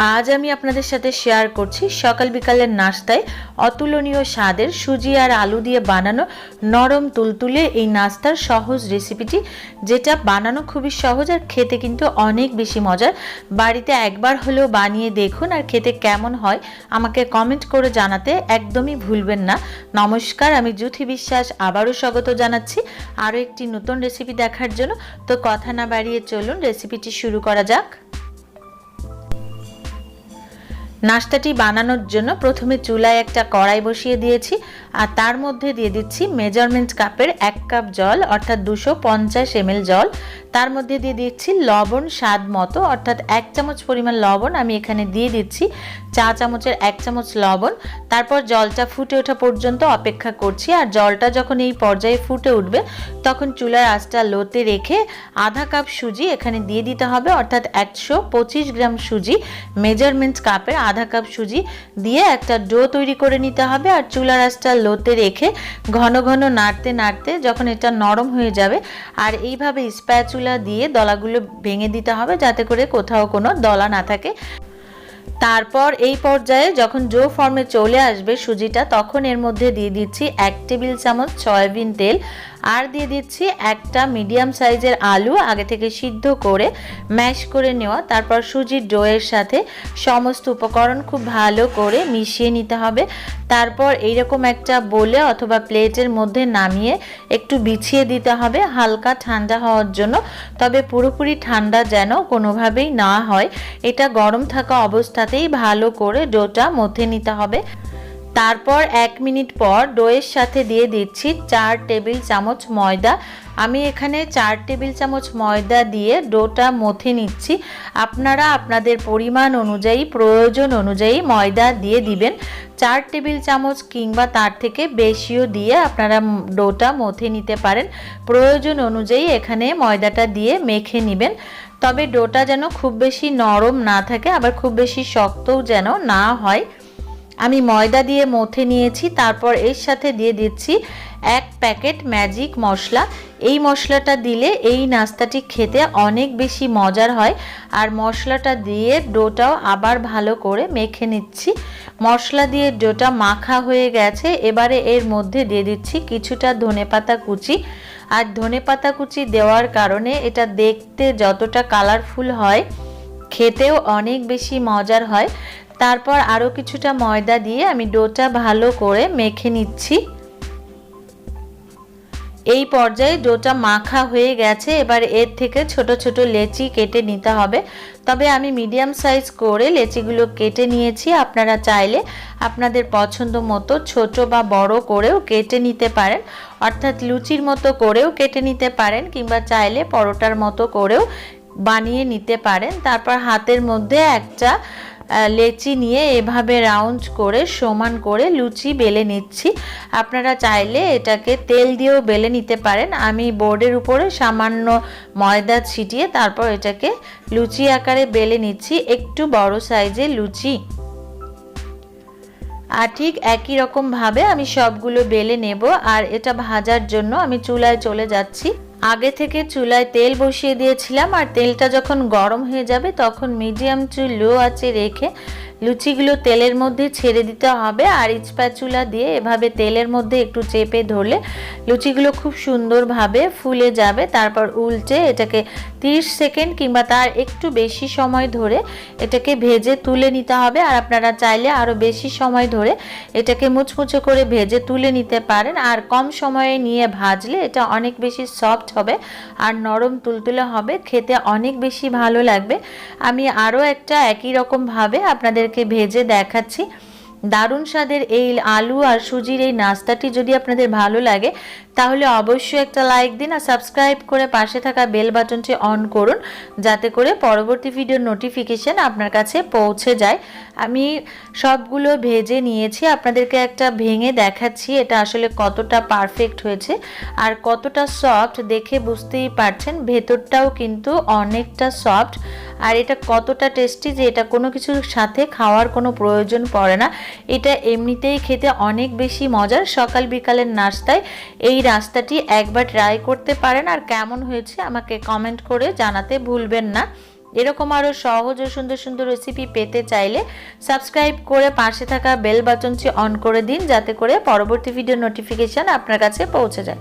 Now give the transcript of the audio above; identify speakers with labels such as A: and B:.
A: আজ আমি আপনাদের সাথে শেয়ার করছি সকাল বিকালের নাস্তায় অতুলনীয় স্বাদের সুজি আর আলু দিয়ে বানানো নরম তুলতুলে এই নাস্তার সহজ রেসিপিটি যেটা বানানো খুবই সহজ আর খেতে কিন্তু অনেক বেশি মজার। বাড়িতে একবার হলেও বানিয়ে দেখুন আর খেতে কেমন হয়, আমাকে কমেন্ট করে জানাতে একদমই ভুলবেন না। নমস্কার, আমি জুথি বিশ্বাস, আবারও স্বাগত জানাচ্ছি আরও একটি নতুন রেসিপি দেখার জন্য। তো কথা না বাড়িয়ে চলুন রেসিপিটি শুরু করা যাক। নাস্তাটি বানানোর জন্য প্রথমে চুলায় একটা কড়াই বসিয়ে দিয়েছি আর তার মধ্যে দিয়ে দিচ্ছি মেজারমেন্ট কাপের এক কাপ জল, অর্থাৎ দুশো পঞ্চাশ এমএল জল। তার মধ্যে দিয়ে দিচ্ছি লবণ স্বাদ মতো, অর্থাৎ এক চামচ পরিমাণ লবণ। আমি এখানে দিয়ে দিচ্ছি চা চামচের এক চামচ লবণ। তারপর জলটা ফুটে ওঠা পর্যন্ত অপেক্ষা করছি আর জলটা যখন এই পর্যায়ে ফুটে উঠবে, তখন চুলার আঁচটা লোতে রেখে আধা কাপ সুজি এখানে দিয়ে দিতে হবে, অর্থাৎ একশো পঁচিশ গ্রাম সুজি মেজারমেন্ট কাপের আধা কাপ সুজি দিয়ে একটা ডো তৈরি করে নিতে হবে আর চুলার আঁচটা লোতে রেখে ঘন ঘন নাড়তে নাড়তে যখন এটা নরম হয়ে যাবে আর এইভাবে স্প্যাচুলা দিয়ে দলাগুলো ভেঙে দিতে হবে যাতে করে কোথাও কোনো দলা না থাকে। তারপর এই পর্যায়ে যখন জো ফর্মে চলে আসবে সুজিটা তখন এর মধ্যে দিয়ে দিচ্ছি এক টেবিল চামচ সয়াবিন তেল আর দিয়ে দিচ্ছি একটা মিডিয়াম সাইজের আলু, আগে থেকে সিদ্ধ করে ম্যাশ করে নেওয়া। তারপর সুজির ডোয়ের সাথে সমস্ত উপকরণ খুব ভালো করে মিশিয়ে নিতে হবে। তারপর এইরকম একটা বলে অথবা প্লেটের মধ্যে নামিয়ে একটু বিছিয়ে দিতে হবে হালকা ঠান্ডা হওয়ার জন্য। তবে পুরোপুরি ঠান্ডা যেন কোনোভাবেই না হয়। এটা গরম থাকা অবস্থাতেই ভালো করে ডোটা মথে নিতে হবে। তারপর এক মিনিট পর ডোয়ের সাথে দিয়ে দিচ্ছি চার টেবিল চামচ ময়দা। আমি এখানে চার টেবিল চামচ ময়দা দিয়ে ডোটা মথে নিচ্ছি। আপনারা আপনাদের পরিমাণ অনুযায়ী, প্রয়োজন অনুযায়ী ময়দা দিয়ে দিবেন। চার টেবিল চামচ কিংবা তার থেকে বেশিও দিয়ে আপনারা ডোটা মথে নিতে পারেন। প্রয়োজন অনুযায়ী এখানে ময়দাটা দিয়ে মেখে নেবেন। তবে ডোটা যেন খুব বেশি নরম না থাকে, আবার খুব বেশি শক্তও যেন না হয়। আমি ময়দা দিয়ে মথে নিয়েছি, তারপর এর সাথে দিয়ে দিচ্ছি এক প্যাকেট ম্যাজিক মশলা। এই মশলাটা দিলে এই নাস্তাটি খেতে অনেক বেশি মজার হয়। আর মশলাটা দিয়ে ডোটাও আবার ভালো করে মেখে নিচ্ছি। মশলা দিয়ে ডোটা মাখা হয়ে গেছে, এবারে এর মধ্যে দিয়ে দিচ্ছি কিছুটা ধনেপাতা কুচি। আর ধনেপাতা কুচি দেওয়ার কারণে এটা দেখতে যতটা কালারফুল হয়, খেতেও অনেক বেশি মজার হয়। তারপর আরও কিছুটা ময়দা দিয়ে আমি ডোটা ভালো করে মেখে নিচ্ছি। এই পর্যায়ে ডোটা মাখা হয়ে গেছে, এবার এর থেকে ছোট ছোট লেচি কেটে নিতে হবে। তবে আমি মিডিয়াম সাইজ করে লেচিগুলো কেটে নিয়েছি, আপনারা চাইলে আপনাদের পছন্দ মতো ছোট বা বড় করেও কেটে নিতে পারেন। অর্থাৎ লুচির মতো করেও কেটে নিতে পারেন, কিংবা চাইলে পরোটার মতো করেও বানিয়ে নিতে পারেন। তারপর হাতের মধ্যে একটা লেচি নিয়ে এভাবে রাউন্ড করে, সমান করে লুচি বেলে নিচ্ছি। আপনারা চাইলে এটাকে তেল দিয়েও বেলে নিতে পারেন। আমি বোর্ডের উপরে সামান্য ময়দা ছিটিয়ে তারপর এটাকে লুচি আকারে বেলে নিচ্ছি। একটু বড় সাইজের লুচি। আর ঠিক একই রকমভাবে আমি সবগুলো বেলে নেব। আর এটা ভাজার জন্য আমি চুলায় চলে যাচ্ছি। আগে থেকে চুলায় তেল বসিয়ে দিয়েছিলাম, আর তেলটা যখন গরম হয়ে যাবে তখন মিডিয়াম চুল লো আছে রেখে লুচিগুলো তেলের মধ্যে ছেড়ে দিতে হবে আর ইচপাচুলা দিয়ে এভাবে তেলের মধ্যে একটু চেপে ধরলে লুচিগুলো খুব সুন্দরভাবে ফুলে যাবে। তারপর উল্টে এটাকে 30 সেকেন্ড কিংবা তার একটু বেশি সময় ধরে এটাকে ভেজে তুলে নিতে হবে। আর আপনারা চাইলে আরও বেশি সময় ধরে এটাকে মুচমুচো করে ভেজে তুলে নিতে পারেন। আর কম সময়ে নিয়ে ভাজলে এটা অনেক বেশি সফট হবে আর নরম তুলতুলে হবে। খেতে অনেক বেশি ভালো লাগবে। আমি আরও একটা একই রকমভাবে আপনাদের আপনাদেরকে ভেজে দেখাচ্ছি। দারুণ স্বাদের এই আলু আর সুজির এই নাস্তাটি যদি আপনাদের ভালো লাগে, তাহলে অবশ্যই একটা লাইক দিন আর সাবস্ক্রাইব করে পাশে থাকা বেল বাটনটি অন করুন, যাতে করে পরবর্তী ভিডিওর নোটিফিকেশান আপনার কাছে পৌঁছে যায়। আমি সবগুলো ভেজে নিয়েছি, আপনাদেরকে একটা ভেঙে দেখাচ্ছি, এটা আসলে কতটা পারফেক্ট হয়েছে আর কতটা সফট দেখে বুঝতেই পারছেন, ভেতরটাও কিন্তু অনেকটা সফট আর এটা কতটা টেস্টি যে এটা কোনো কিছুর সাথে খাওয়ার কোনো প্রয়োজন পড়ে না। এটা এমনিতেই খেতে অনেক বেশি মজার। সকাল বিকালের নাস্তায় এই রাস্তাটি একবার ট্রাই করতে পারেন। আর কেমন হয়েছে আমাকে কমেন্ট করে জানাতে ভুলবেন না। এরকম আরও সহজ ও সুন্দর সুন্দর রেসিপি পেতে চাইলে সাবস্ক্রাইব করে পাশে থাকা বেল বাটনটি অন করে দিন। যাতে করে পরবর্তী ভিডিও নোটিফিকেশান আপনার কাছে পৌঁছে যায়।